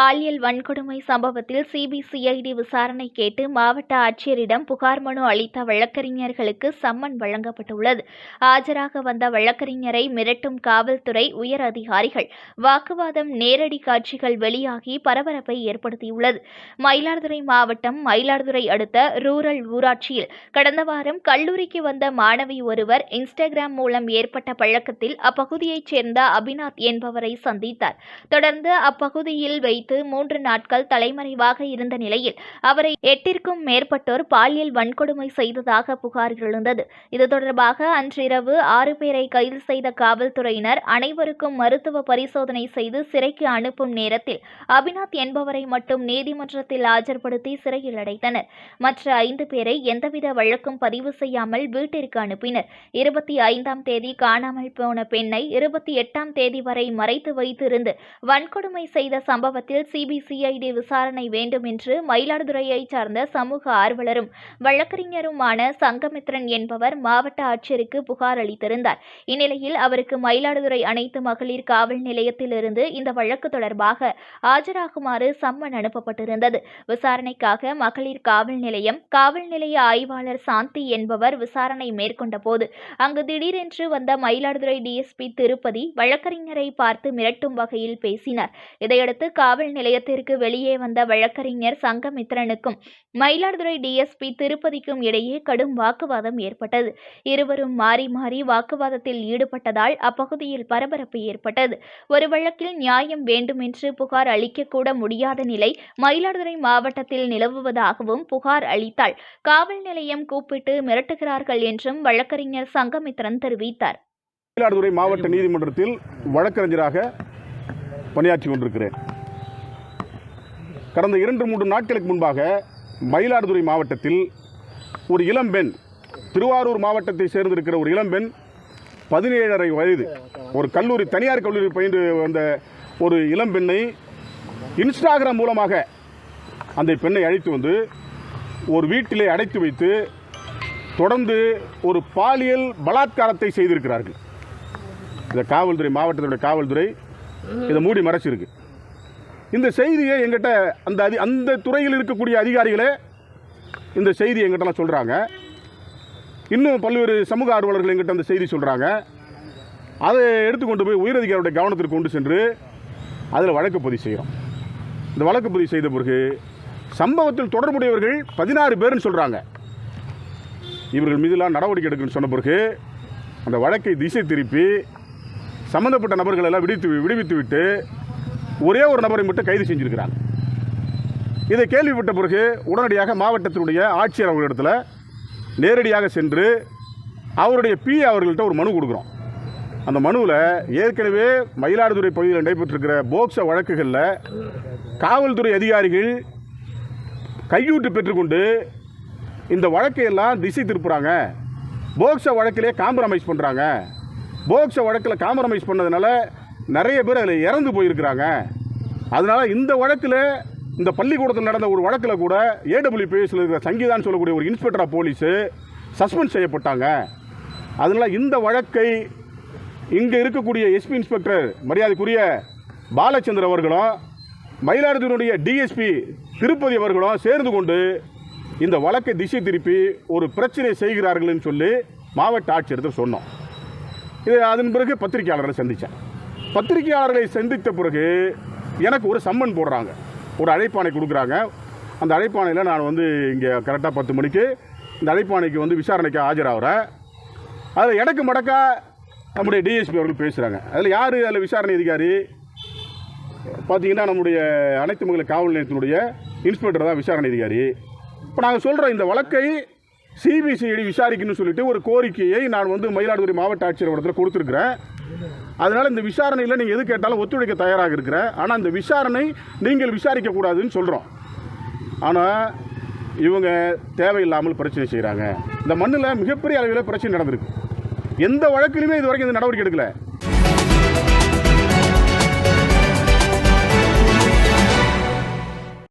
பாலியல் வன்கொடுமை சம்பவத்தில் சிபிசிஐடி விசாரணை கேட்டு மாவட்ட ஆட்சியரிடம் புகார் மனு அளித்த வழக்கறிஞர்களுக்கு சம்மன் வழங்கப்பட்டுள்ளது. ஆஜராக வந்த வழக்கறிஞரை மிரட்டும் காவல்துறை உயர் அதிகாரிகள் வாக்குவாதம் நேரடி காட்சிகள் வெளியாகி பரபரப்பை ஏற்படுத்தியுள்ளது. மயிலாடுதுறை மாவட்டம் மயிலாடுதுறை அடுத்த ரூரல் ஊராட்சியில் கடந்த வாரம் கல்லூரிக்கு வந்த மாணவி ஒருவர் இன்ஸ்டாகிராம் மூலம் ஏற்பட்ட பழக்கத்தில் அப்பகுதியைச் சேர்ந்த அபிநாத் என்பவரை சந்தித்தார். தொடர்ந்து அப்பகுதியில் வைத்து மூன்று நாட்கள் தலைமறைவாக இருந்த நிலையில் அவரை எட்டிற்கும் மேற்பட்டோர் பாலியல் வன்கொடுமை செய்ததாக புகார் எழுந்தது. இது தொடர்பாக அன்றிரவு ஆறு பேரை கைது செய்த காவல்துறையினர் அனைவருக்கும் மருத்துவ பரிசோதனை செய்து சிறைக்கு அனுப்பும் நேரத்தில் அபிநாத் என்பவரை மட்டும் நீதிமன்றத்தில் ஆஜர்படுத்தி சிறையில் அடைத்தனர். மற்ற ஐந்து பேரை எந்தவித வழக்கும் பதிவு செய்யாமல் வீட்டிற்கு அனுப்பினர். இருபத்தி ஐந்தாம் தேதி காணாமல் போன பெண்ணை இருபத்தி எட்டாம் தேதி வரை மறைத்து வைத்திருந்து வன்கொடுமை செய்த சம்பவத்தில் சிபிசிஐடி விசாரணை வேண்டும் என்று மயிலாடுதுறையைச் சார்ந்த சமூக ஆர்வலரும் வழக்கறிஞருமான சங்கமித்ரன் என்பவர் மாவட்ட ஆட்சியருக்கு புகார் அளித்திருந்தார். இந்நிலையில் அவருக்கு மயிலாடுதுறை அனைத்து மகளிர் காவல் நிலையத்திலிருந்து இந்த வழக்கு தொடர்பாக ஆஜராகுமாறு சம்மன் அனுப்பப்பட்டிருந்தது. விசாரணைக்காக மகளிர் காவல் நிலையம் காவல் நிலைய ஆய்வாளர் சாந்தி என்பவர் விசாரணை மேற்கொண்ட போது அங்கு திடீரென்று வந்த மயிலாடுதுறை டிஎஸ்பி திருப்பதி வழக்கறிஞரை பார்த்து மிரட்டும் வகையில் பேசினார். இதையடுத்து காவல் நிலையத்திற்கு வெளியே வந்த வழக்கறிஞர் சங்கமித்ரனுக்கும் மயிலாடுதுறை டிஎஸ்பி திருப்பதிக்கும் இடையே கடும் வாக்குவாதம் ஏற்பட்டது. இருவரும் மாறி மாறி வாக்குவாதத்தில் ஈடுபட்டதால் அப்பகுதியில் பரபரப்பு ஏற்பட்டது. ஒரு வழக்கில் நியாயம் வேண்டும் என்று புகார் அளிக்கக்கூட முடியாத நிலை மயிலாடுதுறை மாவட்டத்தில் நிலவுவதாகவும் புகார் அளித்தால் காவல் நிலையம் கூப்பிட்டு மிரட்டுகிறார்கள் என்றும் வழக்கறிஞர் சங்கமித்ரன் தெரிவித்தார். மயிலாடுதுறை மாவட்ட நீதிமன்றத்தில் வழக்கறிஞராக பணியாற்றி கொண்டிருக்கிறேன். கடந்த இரண்டு மூன்று நாட்களுக்கு முன்பாக மயிலாடுதுறை மாவட்டத்தில் ஒரு இளம்பெண் திருவாரூர் மாவட்டத்தை சேர்ந்திருக்கிற ஒரு இளம்பெண் பதினேழரை வயது ஒரு கல்லூரி தனியார் கல்லூரி பயின்று வந்த ஒரு இளம்பெண்ணை இன்ஸ்டாகிராம் மூலமாக அந்த பெண்ணை அழைத்து வந்து ஒரு வீட்டிலே அடைத்து வைத்து தொடர்ந்து ஒரு பாலியல் பலாத்காரத்தை செய்திருக்கிறார்கள். இந்த காவல்துறை மாவட்டத்தினுடைய காவல்துறை இதை மூடி மறைச்சிருக்கு. இந்த செய்தியை எங்கிட்ட அந்த அதி அந்த துறையில் இருக்கக்கூடிய அதிகாரிகளே இந்த செய்தி எங்கிட்டலாம் சொல்கிறாங்க இன்னும் பல்வேறு சமூக ஆர்வலர்கள் எங்கிட்ட அந்த செய்தி சொல்கிறாங்க அதை எடுத்துக்கொண்டு போய் உயரதிகாரியுடைய கவனத்திற்கு கொண்டு சென்று அதில் வழக்கு பதிவு செய்கிறோம் இந்த வழக்கு பதிவு செய்த பிறகு சம்பவத்தில் தொடர்புடையவர்கள் பதினாறு பேர்னு சொல்கிறாங்க இவர்கள் மீதெல்லாம் நடவடிக்கை எடுக்கணும்னு சொன்ன பிறகு அந்த வழக்கை திசை திருப்பி சம்மந்தப்பட்ட நபர்களெல்லாம் விடுவித்து விடுவித்து விட்டு ஒரே ஒரு நபரை மட்டும் கைது செஞ்சிருக்கிறாங்க. இதை கேள்விப்பட்ட பிறகு உடனடியாக மாவட்டத்தினுடைய ஆட்சியர் அவர்களிடத்தில் நேரடியாக சென்று அவருடைய பி அவர்கள்ட்ட ஒரு மனு கொடுக்குறோம். அந்த மனுவில் ஏற்கனவே மயிலாடுதுறை பகுதியில் நடைபெற்றிருக்கிற போக்ச வழக்குகளில் காவல்துறை அதிகாரிகள் கையூட்டு பெற்றுக்கொண்டு இந்த வழக்கையெல்லாம் திசை திருப்புறாங்க. போக்ச வழக்கிலே காம்ப்ரமைஸ் பண்ணுறாங்க போக்ச வழக்கில் காம்ப்ரமைஸ் பண்ணதுனால நிறைய பேர் அதில் இறந்து போயிருக்கிறாங்க. அதனால் இந்த வழக்கில் இந்த பள்ளிக்கூடத்தில் நடந்த ஒரு வழக்கில் கூட ஏடபிள்யூபிஎஸ்ல இருக்கிற சங்கீதான்னு சொல்லக்கூடிய ஒரு இன்ஸ்பெக்டர் ஆஃப் போலீஸு சஸ்பெண்ட் செய்யப்பட்டாங்க. அதனால் இந்த வழக்கை இங்கே இருக்கக்கூடிய எஸ்பி இன்ஸ்பெக்டர் மரியாதைக்குரிய பாலச்சந்தர் அவர்களும் மயிலாடுதுறையுடைய டிஎஸ்பி திருப்பதி அவர்களும் சேர்ந்து கொண்டு இந்த வழக்கை திசை திருப்பி ஒரு பிரச்சனை செய்கிறார்கள்னு சொல்லி மாவட்ட ஆட்சியர்கிட்ட சொன்னோம். இது அதன் பிறகு பத்திரிகையாளரை சந்தித்தேன் பத்திரிகையாளர்களை சந்தித்த பிறகு எனக்கு ஒரு சம்மன் போடுறாங்க. ஒரு அழைப்பாணை கொடுக்குறாங்க. அந்த அழைப்பாணையில் நான் வந்து இங்கே கரெக்டாக பத்து மணிக்கு இந்த அழைப்பாணைக்கு வந்து விசாரணைக்கு ஆஜராகிறேன் அதில் எனக்கு மடக்கா நம்முடைய டிஎஸ்பி அவர்கள் பேசுகிறாங்க அதில் யார்? அதில் விசாரணை அதிகாரி. பார்த்தீங்கன்னா நம்முடைய அனைத்து மகளிர் காவல் நிலையத்தினுடைய இன்ஸ்பெக்டர் தான் விசாரணை அதிகாரி. இப்போ நாங்கள் சொல்கிறோம் இந்த வழக்கை சிபிசிஐடி விசாரிக்கணும்னு சொல்லிட்டு ஒரு கோரிக்கையை நான் வந்து மயிலாடுதுறை மாவட்ட ஆட்சியர் இடத்துல கொடுத்துருக்குறேன். அதனால் இந்த விசாரணையில் நீங்கள் எது கேட்டாலும் ஒத்துழைக்க தயாராக இருக்கிற ஆனால் இந்த விசாரணை நீங்கள் விசாரிக்கக்கூடாதுன்னு சொல்கிறோம் ஆனால் இவங்க தேவையில்லாமல் பிரச்சனை செய்கிறாங்க இந்த மண்ணில் மிகப்பெரிய அளவில் பிரச்சனை நடந்திருக்கு. எந்த வழக்கிலுமே இது வரைக்கும் இந்த நடவடிக்கை எடுக்கல.